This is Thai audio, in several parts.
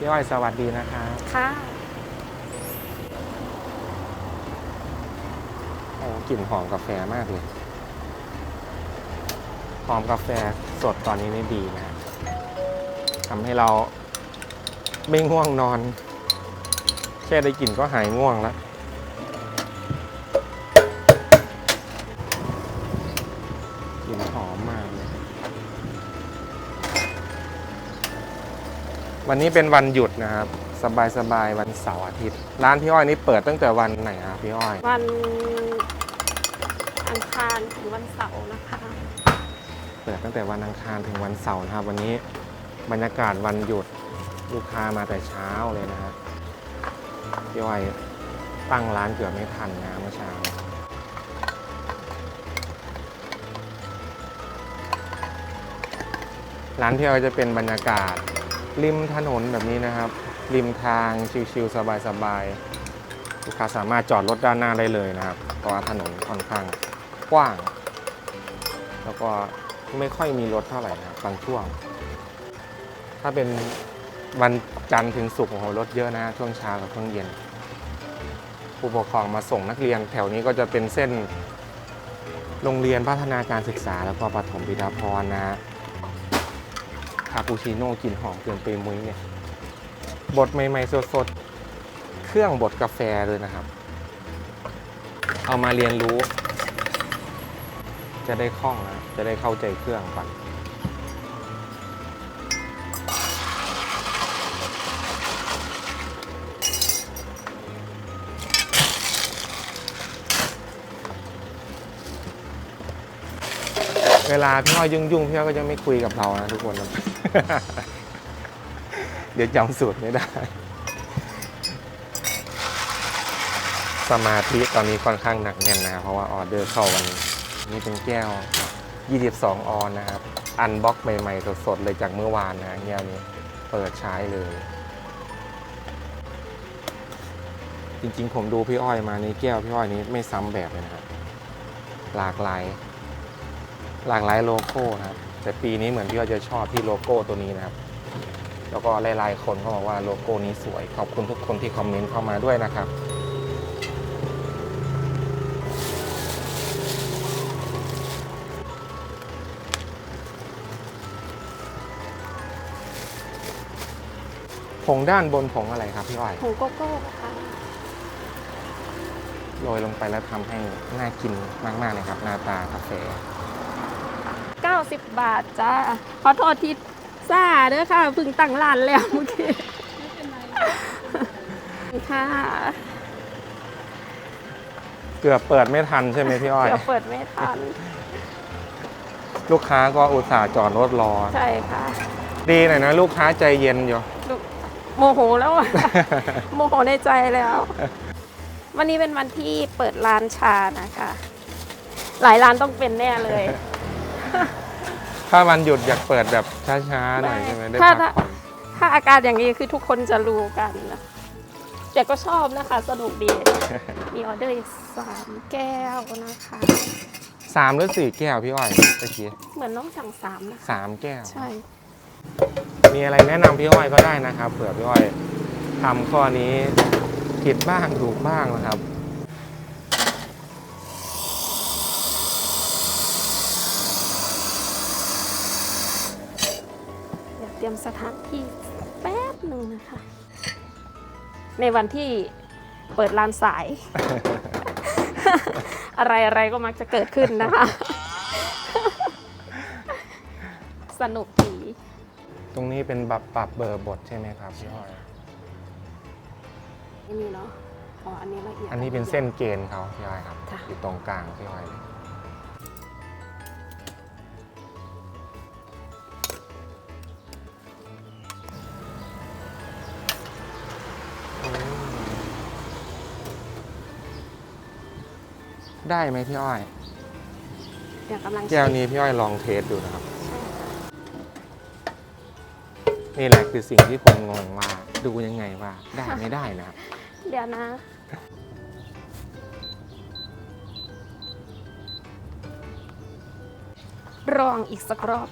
พี่อ้อยสวัสดีนะครับ ค่ะ โอ้กลิ่นหอมกาแฟมากเลย หอมกาแฟสดตอนนี้นี่ดีนะทำให้เราไม่ง่วงนอน แค่ได้กลิ่นก็หายง่วงแล้ว วันนี้เป็นวันหยุดนะครับ สบายๆวันเสาร์อาทิตย์ ร้านพี่อ้อยนี่เปิดตั้งแต่วันไหนครับพี่อ้อย วันอังคารถึงวันเสาร์นะคะ เปิดตั้งแต่วันอังคารถึงวันเสาร์นะครับ วันนี้บรรยากาศวันหยุดลูกค้ามาแต่เช้าเลยนะครับพี่อ้อยตั้งร้านเกือบไม่ทันนะเมื่อเช้าร้านพี่อ้อยจะเป็นบรรยากาศ ริมถนนแบบนี้นะครับ ริมทางชิวๆสบายๆลูกค้าสามารถจอดรถด้านหน้าได้เลยนะครับเพราะว่าถนนค่อนข้างกว้าง แล้วก็ไม่ค่อยมีรถเท่าไหร่นะบบางช่วง ถ้าเป็นวันจันทร์ถึงศุกร์โอ้โหรถเยอะนะช่วงเช้ากับช่วงเย็น ผู้ปกครองมาส่งนักเรียนแถวนี้ก็จะเป็นเส้นโรงเรียนพัฒนาการศึกษาแล้วก็ปฐมปิดาพรนะฮะาปูชิโน่กลิ่นหอมเกินไปมุ้ยเนี่ยบดใหม่ๆสดๆ เครื่องบดกาแฟเลยนะครับ เอามาเรียนรู้ จะได้คล่องนะ จะได้เข้าใจเครื่องก่อน เวลาพี่อ้อยยุ่งๆพี่อ้อยก็จะไม่คุยกับเรานะทุกคนนะเดี๋ยวจำสูตรไม่ได้ สมาธิตอนนี้ค่อนข้างหนักแน่นนะครับ เพราะว่าออเดอร์เข้าวันนี้นี่เป็นแก้ว 22 ออนนะครับ อันบ็อกใหม่ๆ สดๆ เลยจากเมื่อวานนะแก้วนี้เปิดใช้เลย จริงๆ ผมดูพี่อ้อยมานี่แก้วพี่อ้อยนี้ไม่ซ้ำแบบเลยนะครับ หลากหลาย หลากหลายโลโก้นะครับแต่ปีนี้เหมือนพี่อ้อยจะชอบที่โลโก้ตัวนี้นะครับ แล้วก็หลายๆคนก็บอกว่าโลโก้นี้สวย ขอบคุณทุกคนที่คอมเมนต์เข้ามาด้วยนะครับผงด้านบนผงอะไรครับพี่อ้อยผงโกโก้ค่ะโรยลงไปแล้วทำให้น่ากินมาก ๆ เลยครับหน้าตากาแฟ 90 บาทจ้าขอโทษที่ซ่าเด้อค่ะเพึ่งตั้งร้านแล้วเมื่อกี้ค่ะเกือบเปิดไม่ทันใช่ไหมพี่อ้อย เดี๋ยวเปิดไม่ทัน ลูกค้าก็อุตส่าห์จอดรถรอ ใช่ค่ะดีหน่อยนะลูกค้าใจเย็นอยู่ลูกโมโหแล้วอะ โมโหในใจแล้ว วันนี้เป็นวันที่เปิดร้านชานะคะ หลายร้านต้องเป็นแน่เลย ถ้าวันหยุดอยากเปิดแบบช้าๆหน่อยใช่ไหมได้ถ้าพักผ่อนถ้าอาการอย่างนี้คือทุกคนจะรู้กันนะแต่ก็ชอบนะคะ สนุกดี มีออเดอร์อีกสามแก้วนะคะสามหรือสี่แก้วพี่อ้อยตะกี้เหมือนน้องสั่งสามนะคะสามแก้ว ใช่ มีอะไรแนะนำพี่อ้อยก็ได้นะครับเผื่อพี่อ้อยทำข้อนี้ผิดบ้างถูกบ้างนะครับ เดี๋ยวเตรียม สถานที่แป๊บหนึ่งนะคะ ในวันที่เปิดร้านสาย อะไรอะไรก็มักจะเกิดขึ้นนะคะ สนุกดีตรงนี้เป็นแบบปรับเบอร์บทใช่ไหมครับพี่อ้อยไม่มีเนาะอ๋ออันนี้ละเอียดอันนี้เป็นเส้นเกณฑ์เขาพี่อ้อยครับค่ะอยู่ตรงกลางพี่อ้อยเลย ได้ไหมพี่อ้อยเดี๋ยวกำลังแก้วเช็คนี้พี่อ้อยลองเทสดูนะครับ ใช่ค่ะนี่แหละคือสิ่งที่ผมงงว่าดูยังไงว่าได้ไม่ได้นะครับ เดี๋ยวนะ รองอีกสักรอบ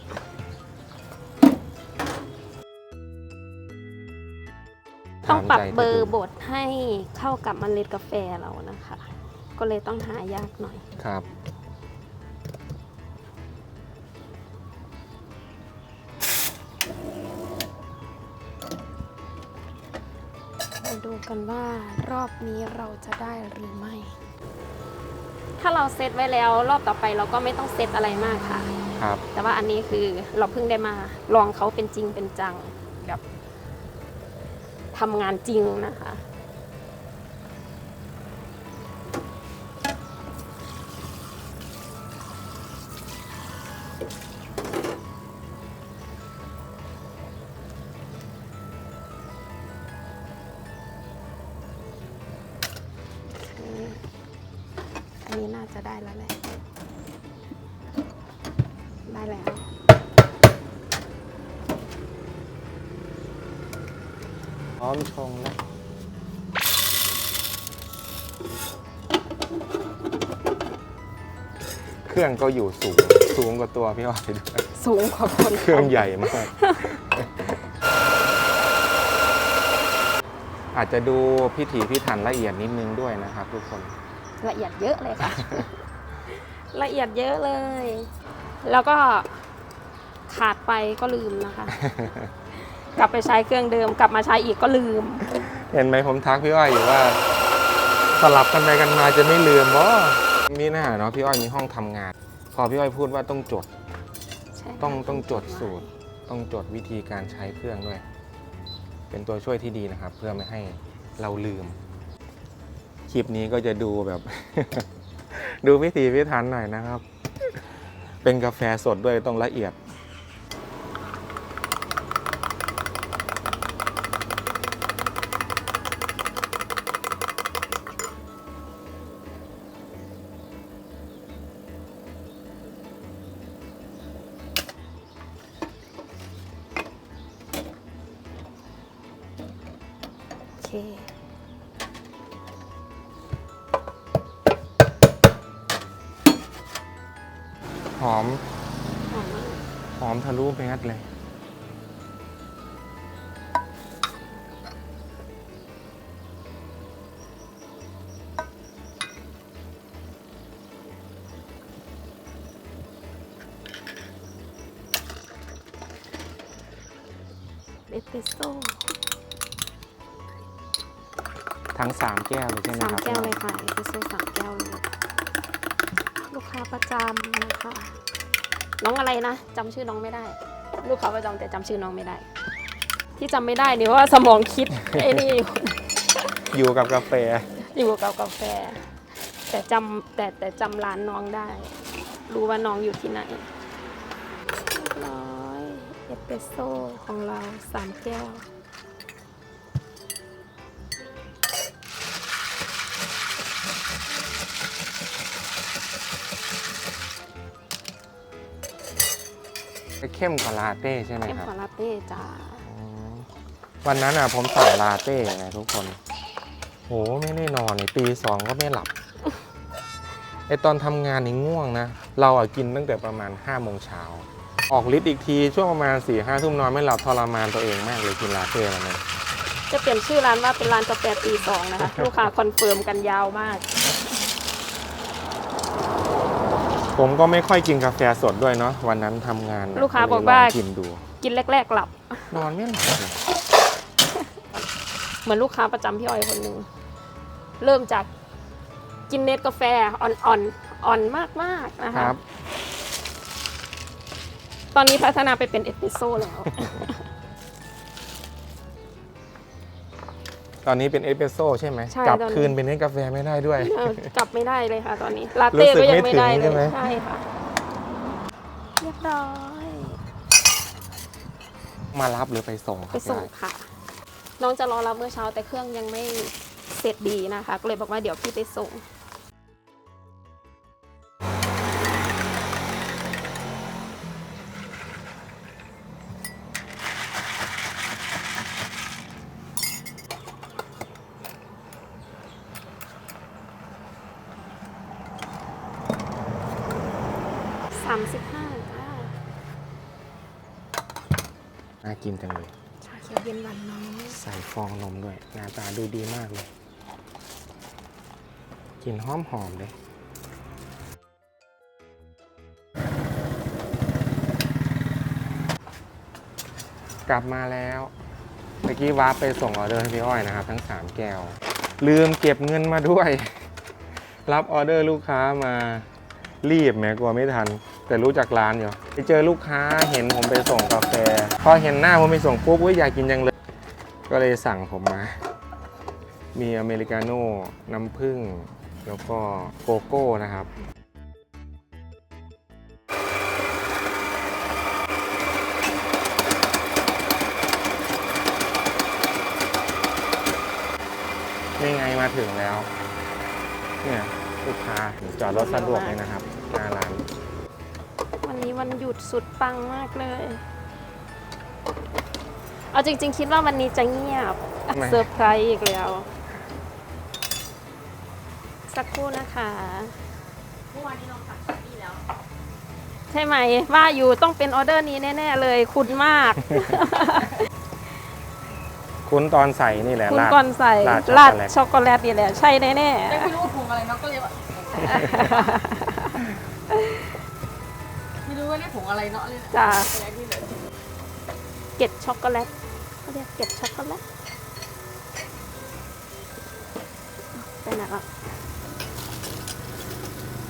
ต้องปรับถามใจเบอเธอร์ดูบดให้เข้ากับเมล็ดกาแฟเรานะคะ ก็เลยต้องหายากหน่อย ครับ มาดูกันว่ารอบนี้เราจะได้หรือไม่ ถ้าเราเซตไว้แล้วรอบต่อไปเราก็ไม่ต้องเซตอะไรมากค่ะ ครับ แต่ว่าอันนี้คือเราเพิ่งได้มาลองเขาเป็นจริงเป็นจังแบบทำงานจริงนะคะ ได้แล้วแหละ ได้แล้ว พร้อมชงแล้วเครื่องก็อยู่สูง สูงกว่าตัวพี่อ้อยด้วยสูงกว่าคนเครื่องใหญ่มาก อาจจะดูพิถีพิถันละเอียดนิดนึงด้วยนะครับทุกคน ละเอียดเยอะเลยค่ะ ละเอียดเยอะเลย แล้วก็ขาดไปก็ลืมนะคะ กลับไปใช้เครื่องเดิม กลับมาใช้อีกก็ลืม เห็นไหมผมทักพี่อ้อยอยู่ว่า สลับกันไปกันมาจะไม่ลืมว่ามีหน้าเนาะพี่อ้อยมีห้องทำงาน พอพี่อ้อยพูดว่าต้องจดใช่ค่ะต้องต้องจดสูตร ต้องจดวิธีการใช้เครื่องด้วย เป็นตัวช่วยที่ดีนะครับ เพื่อไม่ให้เราลืม คลิปนี้ก็จะดูแบบ ดูพิถีพิถันหน่อยนะครับ เป็นกาแฟสดด้วยต้องละเอียดโอเค อมหอมมากหอมทะลุแมสเลย เอสเปรสโซ่ทั้ง 3 แก้วเลยใช่ไหมสามครับแก้วเลยค่ะ เอสเปรสโซ่สามแก้วเลยลูก ค้าประจำนะคะน้องอะไรนะจำชื่อน้องไม่ได้ ลูกค้าประจำแต่จำชื่อน้องไม่ได้ ที่จำไม่ได้เนี่ยว่าสมองคิดไอ้นี่อยู่อยู่กับกาแฟ อยู่กับกาแฟ แต่จำแต่แต่จำร้านน้องได้ รู้ว่าน้องอยู่ที่ไหนเรียบร้อยเอสเปรสโซ่ของเราสามแก้ว เข้มกว่าลาเต้ใช่ไหมเข้มครับ กว่าลาเต้จ้าอืมวันนั้นอะผมสั่งลาเต้ไงทุกคน โหไม่ได้นอนนี่ตีสองก็ไม่หลับ ไอตอนทำงานนี่ง่วงนะ เราอะกินตั้งแต่ประมาณ5้าโมงเช้า ออกฤทธิ์อีกทีช่วงประมาณ4ี่ห้าทุ่มนอนไม่หลับทรมานตัวเองมากเลยกินลาเต้แล้วเนี่ยจะเปลี่ยนชื่อร้านว่าเป็นร้านกาแฟตีสองนะคะ ลูกค้าคอนเฟิร์มกันยาวมาก ผมก็ไม่ค่อยกินกาแฟสดด้วยเนาะวันนั้นทำงานน่ะลูกค้าเลยบอกว่าลงกินดูกินแรกๆหลับ นอนไม่หลับเลยเหมือนลูกค้าประจำพี่อ้อยคนหนึ่ง เริ่มจากกินเนสกาแฟอ่อนๆอ่อนมากๆนะคคะรับ ตอนนี้พัฒนาไปเป็นเอสเปรสโซ่แล้ว ตอนนี้เป็นเอสเปรสโซ่ใช่ไหมใช่กลับตอนนี้ คืนเป็นเนสกาแฟไม่ได้ด้วย เออกลับไม่ได้เลยค่ะตอนนี้ลาเต้ก็ยังไม่ได้เลรู้สึกไม่ถึงใช่ไหมยใช่ค่ะเรียบร้อยมารับหรือไปส่งคไปรับส่งยายค่ะ น้องจะรอรับเมื่อเช้าแต่เครื่องยังไม่เสร็จดีนะคะก็เลยบอกว่าเดี๋ยวพี่ไปส่ง สามสิบห้าจ้า น่ากินจังเลย ชาเขียวะเบียนวันน้อง ใส่ ฟองนมด้วย หน้าตาดูดีมากเลยกลิ่นหอมหอมๆเลยกลับมาแล้วเมื่อกี้วาร์ปไปส่งออเดอร์ให้พี่อ้อยนะครับ ทั้ง 3 แก้ว ลืมเก็บเงินมาด้วย รับออเดอร์ลูกค้ามารีบแหม้กลัวไม่ทัน แต่รู้จักร้านอยู่ไปเจอลูกค้าเห็นผมไปส่งกาแฟ พอเห็นหน้าผมไปส่งปุ๊บอุ๊ยอยากกินจังเลย ก็เลยสั่งผมมา มีอเมริกาโน่น้ำผึ้งแล้วก็โกโก้นะครับนี่ไงมาถึงแล้ว เนี่ยลูกค้าจอดรถสะดวกเลยนะครับหน้าร้าน วันนี้วันหยุดสุดปังมากเลย เอาจริง ๆ คิดว่าวันนี้จะเงียบไม่ เซอร์ไพรส์อีกแล้ว สักครู่นะคะเมื่อวานนี้ลองสั่งที่แล้วใช่ไหม ว่าอยู่ต้องเป็นออเดอร์นี้แน่ ๆ เลยคุณมาก คุ้นตอนใส่นี่แหละคุณราด ก่อนใส่ราราดดช็ช็ออกกโกโกแลแลตตนี่แหละใช่แน่ยังไม่รู้ว่าผงอะไรเนาะก็เลยว่าไม่รู้ว่านี่ผงอะไรเนาะเลยๆจ้าอะไรที่เหลือเกล็ดช็อกโกแลต เขาเรียกเกล็ดช็อกโกแลตไปไหนละ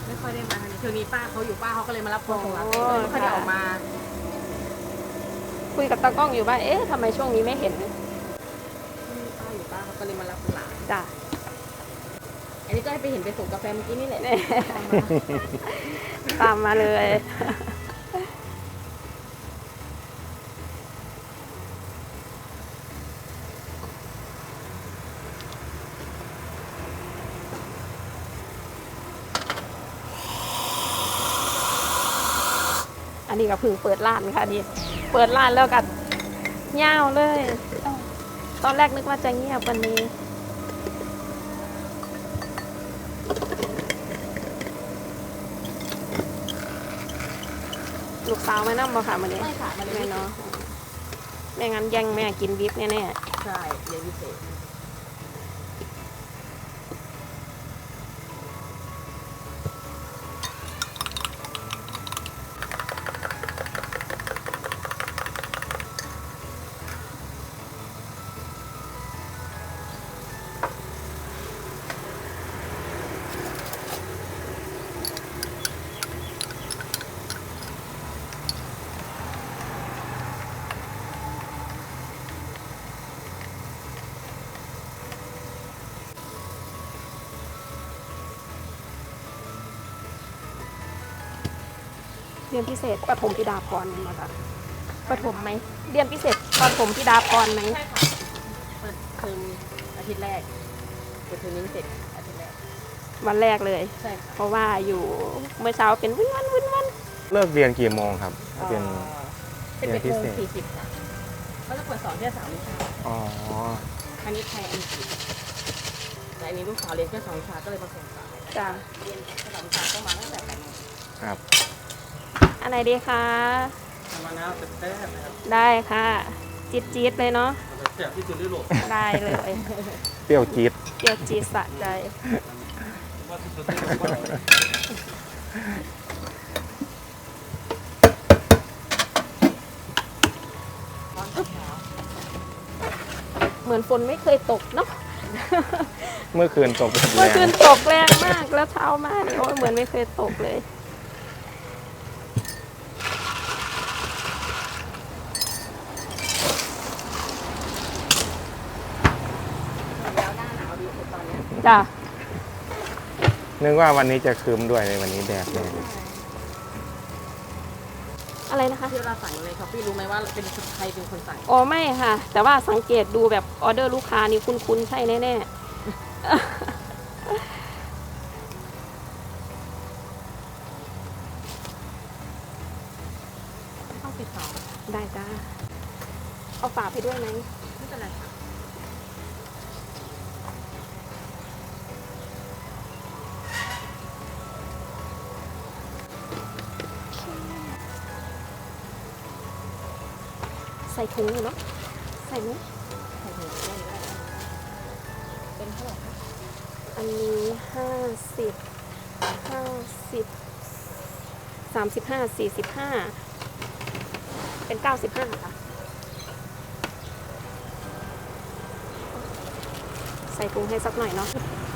ไม่ค่อยได้มาทางนี้ช่วงนี้ป้าเขาอยู่ป้าเขาก็เลยมารับคนของเราแต่เลยไม่ค่อยได้ออกมา คุยกับตากล้องอยู่ว่าเอ๊ะทำไมช่วงนี้ไม่เห็นป้าอยู่ป้าเขาก็เลยมารับคนหลานจ้าอันนี้ก็ให้ไปเห็นไปส่งกาแฟเมื่อกี้นี่แหละตามมาเลย นนี้ก็เพิ่งเปิดร้านค่ะนี่เปิดร้านแล้วกันเง่าวเลย ตอนแรกนึกว่าจะเงียบวันนี้ลูกสาวมานั่งบ่ค่ะมันนี้ไม่ค่ะมาเลยไม่เนาะไม่งั้นแย่งแม่กินวิปแน่ใช่เรียนพิเศษ เรียนพิเศษปฐมธิดาพรมาค่ะปฐมไหมเรียนพิเศษปฐมธิดาพรไหมใช่ค่ะเปิดเทอมอาทิตย์แรกเปิดเทอมนี้เสร็จอาทิตย์แรกวันแรกเลย ใช่ค่ะเพราะว่าอยู่เมื่อเช้าเป็นวิ่นวันวิ่นวันเลิกเรียนกี่โมงครับถ้าเป็นเป็นเรียนพิโมเศงษสี่สิบค่ะเขาจะเปิดสอนแค่สามวิชาอ๋ออันนี้ไทยอังกฤษแต่อันนี้ลูกสาวเรียนแค่สองวิชาก็เลยผสมสายจ้ะเรียนสองวิชาก็มาตั้งแต่แปดโมงครับ อันไหนดีคะมะนาวเป็นแต้มนะครับได้ค่ะ จี๊ดจี๊ดๆเลยเนาะมันจะแซ่บที่สุดในโลกได้เลยเปรี้ยวจี๊ดเจียวจี๊ดสะใจว่าที่สุดในโลกว่าร้อนเช้าเหมือนฝนไม่เคยตกเนาะเมื่อคืนตกแรเมื่องคืนตกแรงมากแล้วเช้ามากเลยโอ้ยเหมือนไม่เคยตกเลย แล้วหน้าหนาวดีสุดตอนเนี้ย จ้ะนึกว่าวันนี้จะคืมด้วยในวันนี้แดดแรงอะไรนะคะที่เราสั่งเลยครับพี่รู้ไหมว่าเป็นใครเป็นคนสั่งอ๋อไม่ค่ะ แต่ว่าสังเกตดูแบบออเดอร์ลูกค้านี่คุ้นๆใช่แน่ต้ ใส่ถุงอยู่เนาะใส่ส่ไหมใส่ถุงได้ได้เป็นเท่าไหร่คะอันนี้ห้าสิบห้าสิบสามสิบห้าสี่สิบห้าเป็นเก้าสิบห้าค่ะ ใส่ถุงให้สักหน่อยเนาะ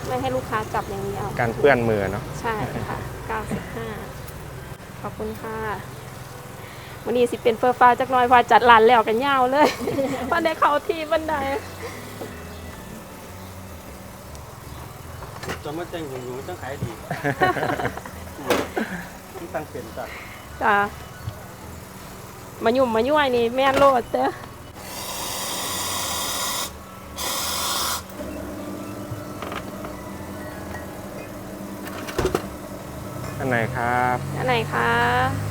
ไม่ให้ลูกค้าจับอย่างนี้เอาการเปื้อนมือเนาะใช่ค่ะ95ขอบคุณค่ะ วันนี้สิเป็นเฟอร์ฟ้าจักหน่อยพอจัดร้านแล้วกันยาวเลยพอได้เข้าที่บันไดจะมาแจ้งอยู่ๆจังขายดีที่ตั้งเป็นจ้ะจ้ะมายุ่มมายุ่ยนี่แม่นโลดเด้ออันไหนครับ อันไหนคะ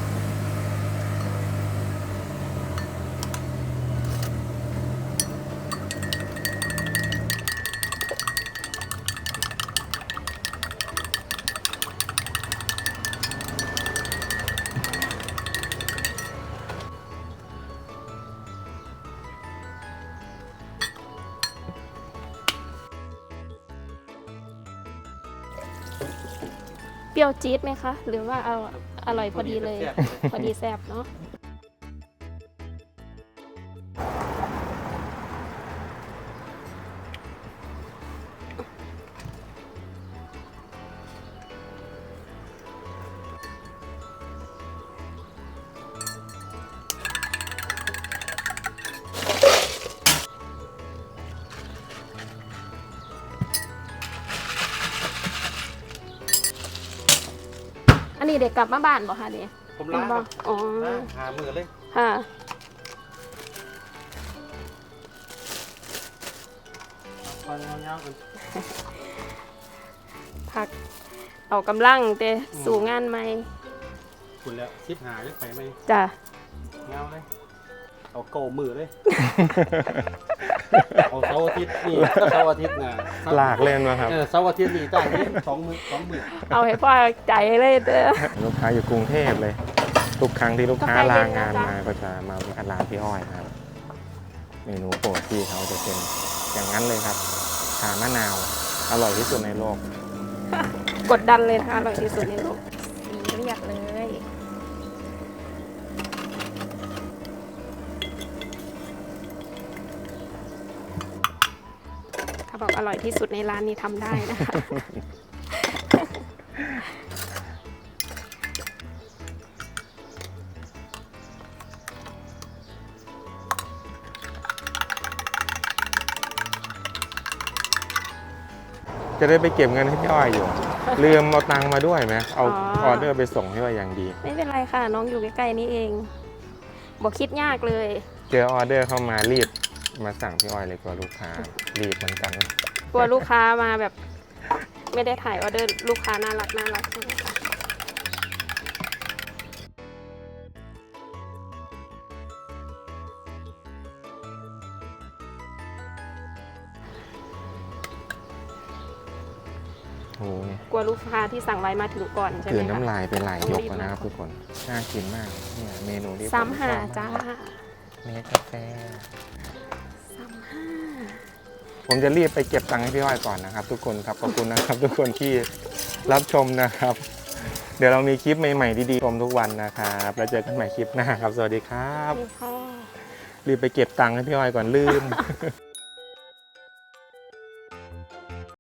รี้ยวจี๊ดไหมคะ หรือว่าเอาอร่อยพอดีเลย พอดีแซ่บเนาะ นนี้เด็กกลับมาบ้านบ่คะเด็กผมล้างคบ่รับอ๋อล้างหามือเลยค่ะฟันเงาๆกันพักเอากำลังเตะสู่งานใหม่คุณแล้วชิปหาจะไปไหมจ้ะเงาเลยเอาเก่ามือเลย เอาเสาร์อาทิตย์นี่ก็เสาร์อาทิตย์นะลากเล่นมาครับเออเสาร์อาทิตย์นี่ได้นี่สองมือสองมือเอาให้พ่อใจเลยเด้อ ลูกค้าอยู่กรุงเทพเลย ทุกครั้งที่ลูกค้ากาแฟเย็ลานงานนะจ๊ะมาก็จะมาแวะร้านพี่อ้อยนะครับเมนูโปรดที่เขาจะเป็นอย่างนั้นเลยครับชามะนาวอร่อยที่สุดในโลก กดดันเลยนะคะอร่อยที่สุดในโลกสีเรียกเลย ถ้า บอกอร่อยที่สุดในร้านนี้ทำได้นะคะจะได้ไปเก็บเงินให้พี่อ้อยอยู่ ลืมเอาตังค์มาด้วยไหมเอาอ๋อออเดอร์ไปส่งให้ว่าอย่างดี ไม่เป็นไรค่ะ น้องอยู่ใกล้ๆนี้เองบอกคิดยากเลย เจอออเดอร์เข้ามารีบมาสั่งพี่อ้อยเลยกว่าลูกค้า รีบเหมือนกันกลัวลูกค้ามาแบบ ไม่ได้ถ่ายออเดอร์ลูกค้าน่ารักน่ารักใช่ไหมคะโอ้โหกลัวลูกค้าที่สั่งไว้มาถึงก่อนใช่ไหถืมอคะน้ำลายไปหลายยกแล้วนะครับทุกคน น่ากินมากเนี่ยเมนูที่ผมสามหาชอบจ้าเนกาแฟสามห้า ผมจะรีบไปเก็บตังค์ให้พี่อ้อยก่อนนะครับ ทุกคนครับขอบคุณนะครับ ทุกคนที่รับชมนะครับ เดี๋ยวเรามีคลิปใหม่ๆดีๆชมทุกวันนะครับ แล้วเจอกันใหม่คลิปหน้าครับ สวัสดีครับนี่ค่ะ รีบไปเก็บตังค์ให้พี่อ้อยก่อนลืม